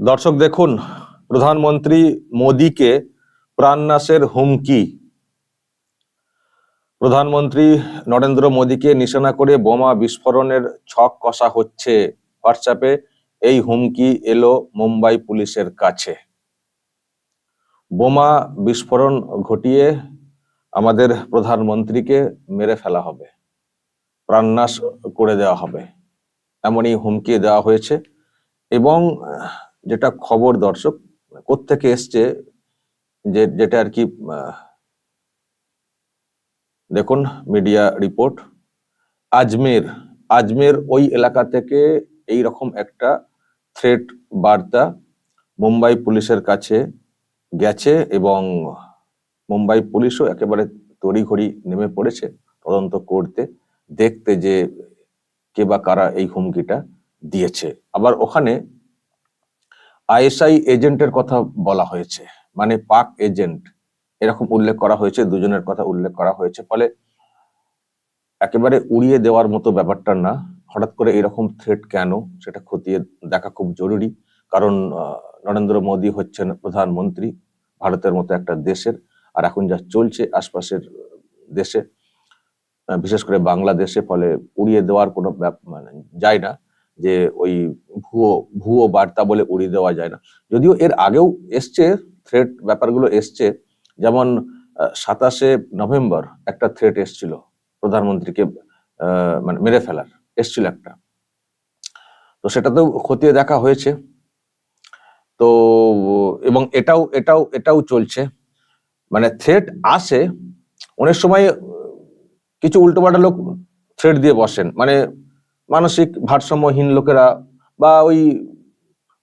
দর্শক দেখুন, প্রধানমন্ত্রী মোদীকে প্রাণনাশের হুমকি। প্রধানমন্ত্রী নরেন্দ্র মোদীকে নিশানা করে বোমা বিস্ফোরণের ছক কষা হচ্ছে। হোয়াটসঅ্যাপে এই হুমকি এলো মুম্বাই পুলিশের কাছে। বোমা বিস্ফোরণ ঘটিয়ে আমাদের প্রধানমন্ত্রীকে মেরে ফেলা হবে, প্রাণনাশ করে দেওয়া হবে। এমনই হুমকি দেওয়া হয়েছে এবং যেটা খবর দর্শক কোত্থেকে এসছে, যে যেটা আর কি দেখুন মিডিয়া রিপোর্ট, আজমের আজমের ওই এলাকা থেকে এই রকম একটা থ্রেট বার্তা মুম্বাই পুলিশের কাছে গেছে এবং মুম্বাই পুলিশও একেবারে তড়িঘড়ি নেমে পড়েছে তদন্ত করতে, দেখতে যে কে বা কারা এই হুমকিটা দিয়েছে। আবার ওখানে আইএসআই এজেন্টের কথা বলা হয়েছে মানে পাক এজেন্ট। এরকম উল্লেখ করা হয়েছে, দুজনের কথা উল্লেখ করা হয়েছে, ফলে একেবারে উড়িয়ে দেওয়ার মতো ব্যাপারটা না। হঠাৎ করে এরকম থ্রেট কেন? সেটা খতিয়ে দেখা খুব জরুরি, কারণ নরেন্দ্র মোদী হচ্ছেন প্রধানমন্ত্রী, ভারতের মতো একটা দেশের, আর এখন যা চলছে আশপাশের দেশে বিশেষ করে বাংলাদেশে, ফলে উড়িয়ে দেওয়ার কোনো মানে যায় না। যে ওই ভুয়ো ভুয়ো বার্তা বলে উড়িয়ে দেওয়া যায় না। যদিও এর আগেও এসছে থ্রেট ব্যাপারগুলো এসছে। যেমন সাতাশে নভেম্বর একটা থ্রেট এসছিল প্রধানমন্ত্রীকে মানে মেরে ফেলার, এসছিল একটা। তো সেটাতেও খতিয়ে দেখা হয়েছে। তো, এবং এটাও এটাও এটাও চলছে। মানে থ্রেট আসে, অনেক সময় কিছু উল্টোপাল্টা লোক থ্রেট দিয়ে বসেন। মানে মানসিক ভারসাম্যহীন লোকেরা বা ওই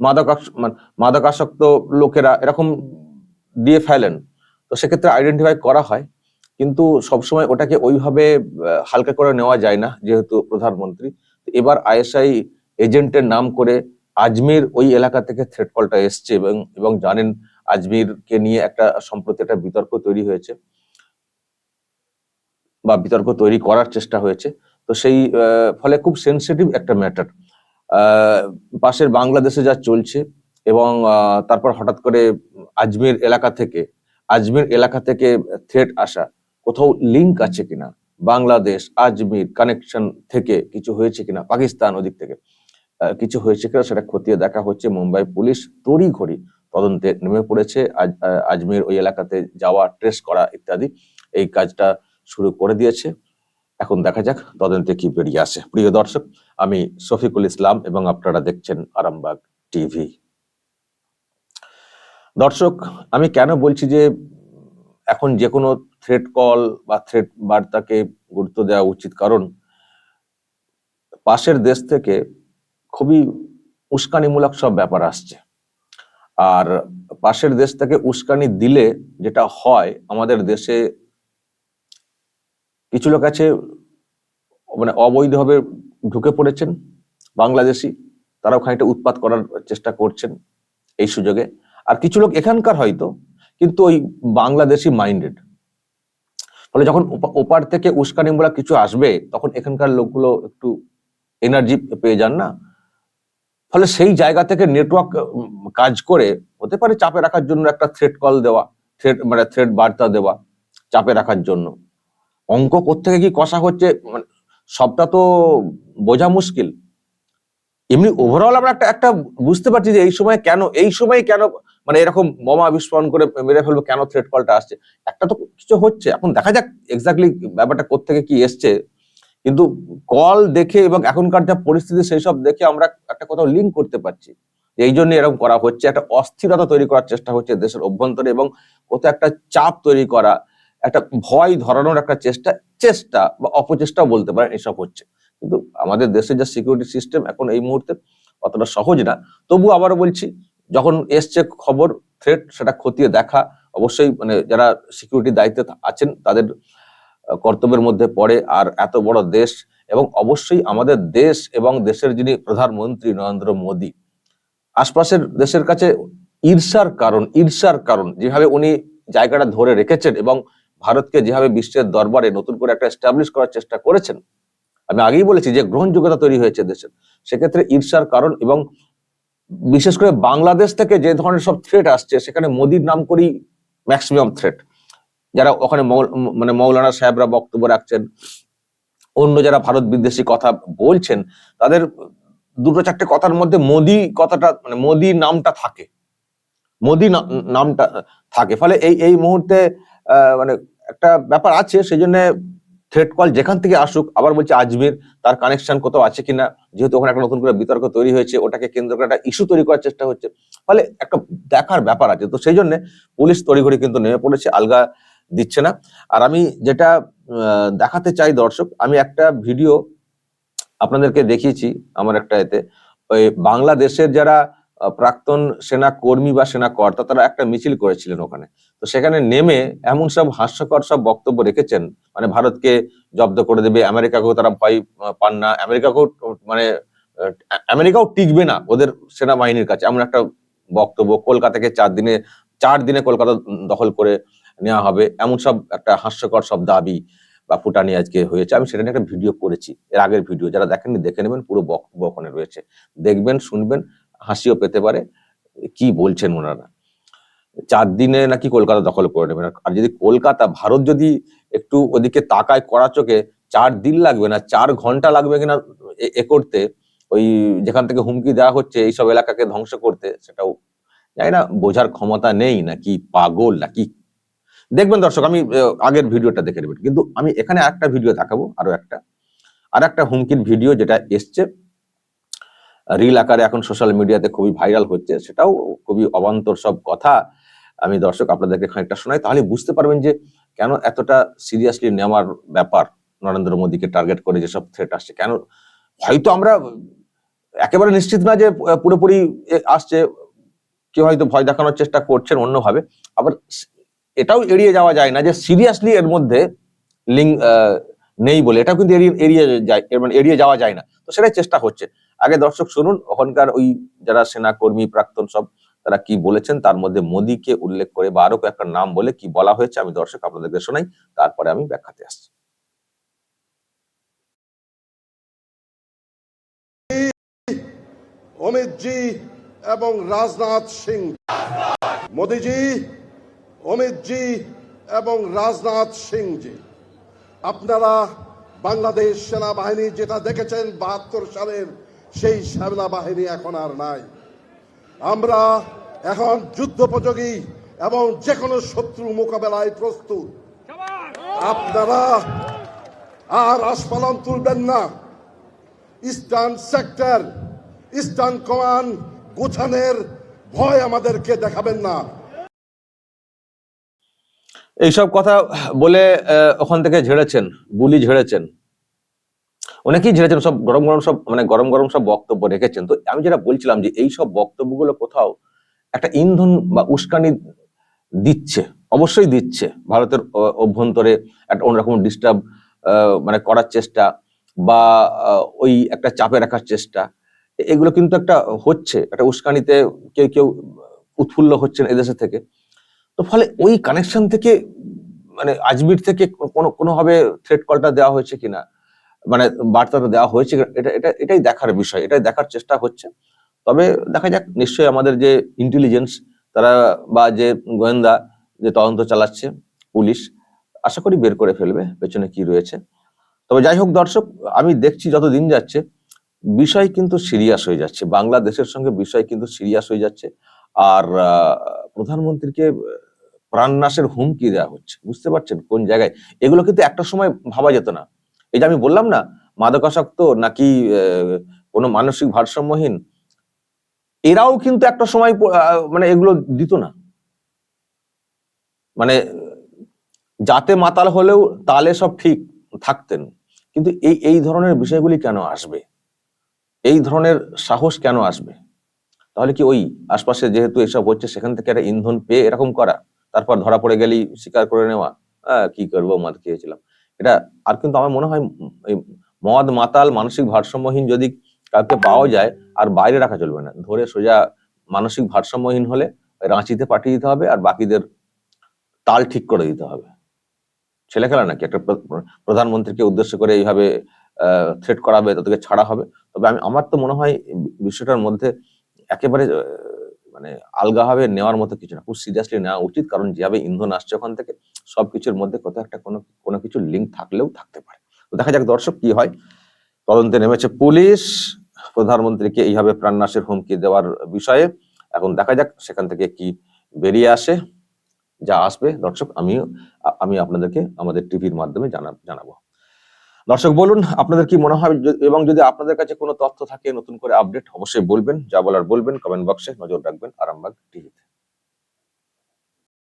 মাদকাস- মানে মাদকাসক্ত লোকেরা এরকম দিয়ে ফেলেন। তো সেক্ষেত্রে আইডেন্টিফাই করা হয়। কিন্তু সবসময় ওটাকে ওইভাবে হালকা করে নেওয়া যায় না, যেহেতু প্রধানমন্ত্রী। এবার আইএসআই এজেন্টের নাম করে আজমির ওই এলাকা থেকে থ্রেট কলটা এসছে এবং এবং জানেন আজমিরকে নিয়ে একটা সম্প্রতি একটা বিতর্ক তৈরি হয়েছে বা বিতর্ক তৈরি করার চেষ্টা হয়েছে। তো সেই ফলে খুব সেনসিটিভ একটা ম্যাটার পাশের বাংলাদেশে যা চলছে এবং তারপর হঠাৎ করে আজমির এলাকা থেকে, আজমির এলাকা থেকে থ্রেট আসা, কোথাও লিংক আছে কিনা? বাংলাদেশ, আজমির কানেকশন থেকে কিছু হয়েছে কিনা? পাকিস্তান ওদিক থেকে কিছু হয়েছে কিনা? সেটা খতিয়ে দেখা হচ্ছে। মুম্বাই পুলিশ তড়ি ঘড়ি তদন্তে নেমে পড়েছে। আজমির ওই এলাকাতে যাওয়া ট্রেস করা ইত্যাদি। এই কাজটা শুরু করে দিয়েছে। এখন দেখা যাক তদন্তে কি বেরিয়ে আসে। প্রিয় দর্শক, আমি শফিকুল ইসলাম এবং আপনারা দেখছেন আরামবাগ টিভি। দর্শক, আমি কেন বলছি যে এখন যে কোনো থ্রেড কল বা থ্রেড বার্তাকে গুরুত্ব দেওয়া উচিত? কারণ পাশের দেশ থেকে খুবই উস্কানিমূলক সব ব্যাপার আসছে। আর পাশের দেশ থেকে উস্কানি দিলে যেটা হয়, আমাদের দেশে কিছু লোক আছে মানে অবৈধভাবে ঢুকে পড়েছেন, বাংলাদেশি, তারাও খানিকটা উৎপাত করার চেষ্টা করছেন এই সুযোগে। আর কিছু লোক এখানকার হয়তো, কিন্তু ওই বাংলাদেশি মাইন্ডেড ফলে যখন ওপা- ওপার থেকে উস্কানিমূলক কিছু আসবে, তখন এখানকার লোকগুলো একটু এনার্জি পেয়ে যান না। ফলে সেই জায়গা থেকে নেটওয়ার্ক কাজ করে, হতে পারে চাপে রাখার জন্য একটা থ্রেড কল দেওয়া থ্রেড মানে থ্রেড বার্তা দেওয়া, চাপে রাখার জন্য। অঙ্ক কোত্থেকে কি কষা হচ্ছে? মানে সবটা তো বোঝা মুশকিল। এমনি ওভারঅল আমরা একটা একটা বুঝতে পারছি যে এই সময় কেন, এই সময় কেন মানে এরকম বোমা বিস্ফোরণ করে মেরে ফেলব, কেন থ্রেড কলটা আসছে? একটা তো কিছু হচ্ছে। এখন দেখা যাক এক্স্যাক্টলি ব্যাপারটা কোত্থেকে কি এসছে। কিন্তু কল দেখে এবং এখনকার যা পরিস্থিতি, সেই সব দেখে আমরা একটা কোথাও লিঙ্ক করতে পারছি। এই জন্য এরকম করা হচ্ছে। একটা অস্থিরতা তৈরি করার চেষ্টা হচ্ছে দেশের অভ্যন্তরে এবং কোথাও একটা চাপ তৈরি করা। একটা ভয় ধরানোর একটা চেষ্টা চেষ্টা বা অপচেষ্টাও বলতে পারেন এসব হচ্ছে। কিন্তু আমাদের দেশের যা সিকিউরিটি সিস্টেম এখন এই মুহূর্তে অতটা সহজ না। তবু আবারও বলছি, যখন এসছে খবর থ্রেট সেটা খতিয়ে দেখা, অবশ্যই মানে যারা সিকিউরিটি দায়িত্বে আছেন তাদের কর্তব্যের মধ্যে পড়ে। আর এত বড় দেশ এবং অবশ্যই আমাদের দেশ এবং দেশের যিনি প্রধানমন্ত্রী নরেন্দ্র মোদী, আশপাশের দেশের কাছে ঈর্ষার কারণ ঈর্ষার কারণ। যেভাবে উনি জায়গাটা ধরে রেখেছেন এবং ভারতকে যেভাবে বিশ্বের দরবারে নতুন করে একটা এস্টাবলিশ করার চেষ্টা করেছেন, আমি আগেই বলেছি যে গ্রহণযোগ্যতা তৈরি হয়েছে দেশের। সেক্ষেত্রে ঈর্ষার কারণ এবং বিশেষ করে বাংলাদেশ থেকে যে ধরনের সব থ্রেট আসছে, সেখানে মোদির নাম করেই ম্যাক্সিমাম থ্রেট যারা ওখানে মানে মৌলানা সাহেবরা বক্তব্য রাখছেন, অন্য যারা ভারত বিদ্বেষী কথা বলছেন, তাদের দুটো চারটে কথার মধ্যে মোদি কথাটা মানে মোদি নামটা থাকে। মোদি নামটা থাকে। ফলে এই এই মুহূর্তে মানে একটা ব্যাপার আছে সেই জন্য থ্রেড কল যেখান থেকে আসুক, আবার বলছে আজমির, তার কানেকশন কোথাও আছে কিনা, যেহেতু ওখানে একটা নতুন করে বিতর্ক তৈরি হয়েছে, ওটাকে কেন্দ্র করে একটা ইস্যু তৈরি করার চেষ্টা হচ্ছে। ফলে একটা দেখার ব্যাপার আছে, তো সেই জন্য পুলিশ তড়িঘড়ি কিন্তু নেমে পড়েছে, আলগা দিচ্ছে না। আর আমি যেটা দেখাতে চাই দর্শক, আমি একটা ভিডিও আপনাদেরকে দেখিয়েছি আমার একটা এতে। ওই বাংলাদেশের যারা প্রাক্তন সেনা কর্মী বা সেনা কর্তা, তারা একটা মিছিল করেছিলেন ওখানে। তো সেখানে নেমে এমন সব হাস্যকর সব বক্তব্য রেখেছেন মানে ভারতকে জব্দ করে দেবে, আমেরিকাকেও তারা ভয় পান না, আমেরিকাকেও মানে আমেরিকাও টিকবে না ওদের সেনাবাহিনীর কাছে, এমন একটা বক্তব্য, কলকাতাকে চার দিনে চার দিনে কলকাতা দখল করে নেওয়া হবে, এমন সব একটা হাস্যকর সব দাবি বা ফুটানি আজকে হয়েছে। আমি সেটা নিয়ে একটা ভিডিও করেছি, এর আগের ভিডিও, যারা দেখেননি দেখে নেবেন, পুরো বক্তব্য ওখানে রয়েছে। দেখবেন, শুনবেন হাসিও পেতে পারে। কি বলছেন ওনারা চার দিনে নাকি কলকাতা দখল করে নেবেন। আর যদি কলকাতা, ভারত যদি একটু ওদিকে তাকায় করা চোখে, চার দিন লাগবে না, চার ঘণ্টা লাগবে কিনা এ- করতে, ওই যেখান থেকে হুমকি দেওয়া হচ্ছে, এইসব এলাকাকে ধ্বংস করতে, সেটাও জানি না, বোঝার ক্ষমতা নেই নাকি পাগল নাকি দেখবেন দর্শক, আমি আগের ভিডিওটা দেখে নেবেন। কিন্তু আমি এখানে একটা ভিডিও দেখাবো, আরও একটা। আর একটা হুমকির ভিডিও যেটা এসছে রিল আকারে এখন সোশ্যাল মিডিয়াতে খুবই ভাইরাল হচ্ছে, সেটাও খুবই অবান্তর সব কথা। আমি দর্শক আপনাদেরকে খানিকটা শোনাই, তাহলে বুঝতে পারবেন যে কেন এতটা সিরিয়াসলি নেওয়ার ব্যাপার নরেন্দ্র মোদীকে টার্গেট করে যেসব থ্রেট আসছে। কেন হয়তো আমরা একেবারে নিশ্চিত না যে পুরোপুরি আসছে, কেউ হয়তো ভয় দেখানোর চেষ্টা করছেন অন্যভাবে, আবার এটাও এড়িয়ে যাওয়া যায় না যে সিরিয়াসলি এর মধ্যে লিঙ্ক নেই বলে, এটাও কিন্তু এড়িয়ে এড়িয়ে যায় মানে এড়িয়ে যাওয়া যায় না। তো সেটাই চেষ্টা হচ্ছে। আগে দর্শক শুনুন, ওখানকার ওই যারা সেনা কর্মী প্রাক্তন সব তারা কি বলেছেন, তার মধ্যে মোদীকে উল্লেখ করে বা আরও কয়েকটা নাম বলে কি বলা হয়েছে, আমি দর্শক আপনাদেরকে শোনাই, তারপরে আমি ব্যাখ্যাতে আসছি। অমিত জি এবং রাজনাথ সিং। মোদিজি অমিত জি এবং রাজনাথ সিং জি। আপনারা বাংলাদেশ সেনাবাহিনী যেটা দেখেছেন বাহাত্তর সালের সেই শ্যামলা বাহিনী এখন আর নাই। আমরা এখন যুদ্ধোপযোগী এবং যে কোনো শত্রু মোকাবেলায় প্রস্তুত। আপনারা আর আস্ফালন তুলবেন না। ইস্টার্ন সেক্টর, ইস্টার্ন কমান্ড গোছানের ভয় আমাদেরকে দেখাবেন না। এইসব কথা বলে ওখান থেকে ঝেড়েছেন, বুলি ঝেড়েছেন। অনেকেই ঝেড়েছেন সব গরম গরম সব মানে গরম গরম সব বক্তব্য রেখেছেন। তো আমি যেটা বলছিলাম যে এই সব বক্তব্যগুলো কোথাও একটা ইন্ধন বা উস্কানি দিচ্ছে, অবশ্যই দিচ্ছে ভারতের অভ্যন্তরে একটা অন্যরকম ডিস্টার্ব মানে করার চেষ্টা বা ওই একটা চাপে রাখার চেষ্টা। এগুলো কিন্তু একটা হচ্ছে, একটা উস্কানিতে কেউ কেউ উৎফুল্ল হচ্ছেন এদেশে থেকে। তো ফলে ওই কানেকশন থেকে মানে আজমির থেকে কোনো কোনোভাবে থ্রেড কলটা দেওয়া হয়েছে কিনা? মানে বার্তাটা দেওয়া হয়েছে, এটা এটা, এটাই দেখার বিষয়, এটাই দেখার চেষ্টা হচ্ছে। তবে দেখা যাক, নিশ্চয়ই আমাদের যে ইন্টেলিজেন্স তারা বা যে গোয়েন্দা, যে তদন্ত চালাচ্ছে পুলিশ, আশা করি বের করে ফেলবে, পেছনে কি রয়েছে। তবে যাই হোক দর্শক, আমি দেখছি যত দিন যাচ্ছে, বিষয় কিন্তু সিরিয়াস হয়ে যাচ্ছে। বাংলাদেশের সঙ্গে বিষয় কিন্তু সিরিয়াস হয়ে যাচ্ছে। আর প্রধানমন্ত্রীকে প্রাণনাশের হুমকি দেওয়া হচ্ছে। বুঝতে পারছেন কোন জায়গায়? এগুলো কিন্তু একটা সময় ভাবা যেত না। এই যে আমি বললাম না, মাদকাসক্ত নাকি কোনো মানসিক ভারসাম্যহীন? এরাও কিন্তু একটা সময় মানে এগুলো দিত না। মানে যাতে মাতাল হলেও তালে সব ঠিক থাকতেন। কিন্তু এই এই ধরনের বিষয়গুলি কেন আসবে? এই ধরনের সাহস কেন আসবে? তাহলে কি ওই আশপাশে যেহেতু এসব হচ্ছে, সেখান থেকে একটা ইন্ধন পেয়ে এরকম করা? তারপর ধরা পড়ে গেলেই স্বীকার করে নেওয়া? কি করব, মদ খেয়েছিলাম। এটা আর কিন্তু আমার মনে হয় মদ, মাতাল, মানসিক ভারসাম্যহীন যদি কাউকে পাওয়া যায় আর বাইরে রাখা চলবে না। ধরে সোজা মানসিক ভারসাম্যহীন হলে রাঁচিতে পাঠিয়ে দিতে হবে আর বাকিদের তাল ঠিক করে দিতে হবে। ছেলে খেলা নাকি? একটা প্রধানমন্ত্রীকে উদ্দেশ্য করে এইভাবে থ্রেট করাবে, তাদেরকে ছাড়া হবে। তবে আমি, আমার তো মনে হয় বিষয়টার মধ্যে একেবারে মানে আলগাভাবে নেওয়ার মতো কিছু না, খুব সিরিয়াসলি নেওয়া উচিত। কারণ যেভাবে ইন্ধন আসছে ওখান থেকে, সবকিছুর মধ্যে কোথাও একটা কোনো কোনো কিছু লিঙ্ক থাকলেও থাকতে পারে। তো দেখা যাক দর্শক কি হয়। তদন্তে নেমেছে পুলিশ। প্রধানমন্ত্রীকে এইভাবে প্রাণনাশের হুমকি দেওয়ার বিষয়ে এখন দেখা যাক সেখান থেকে কি বেরিয়ে আসে, যা আসবে। দর্শক আমি আমি আপনাদেরকে আমাদের টিভির মাধ্যমে জানা, জানাব। দর্শক, বলুন, আপনাদের কি মনে হয় এবং যদি আপনাদের কাছে কোনো তথ্য থাকে নতুন করে আপডেট, অবশ্যই বলবেন। যা বলার বলবেন কমেন্ট বক্সে নজর রাখবেন, আরামবাগ টিভিতে।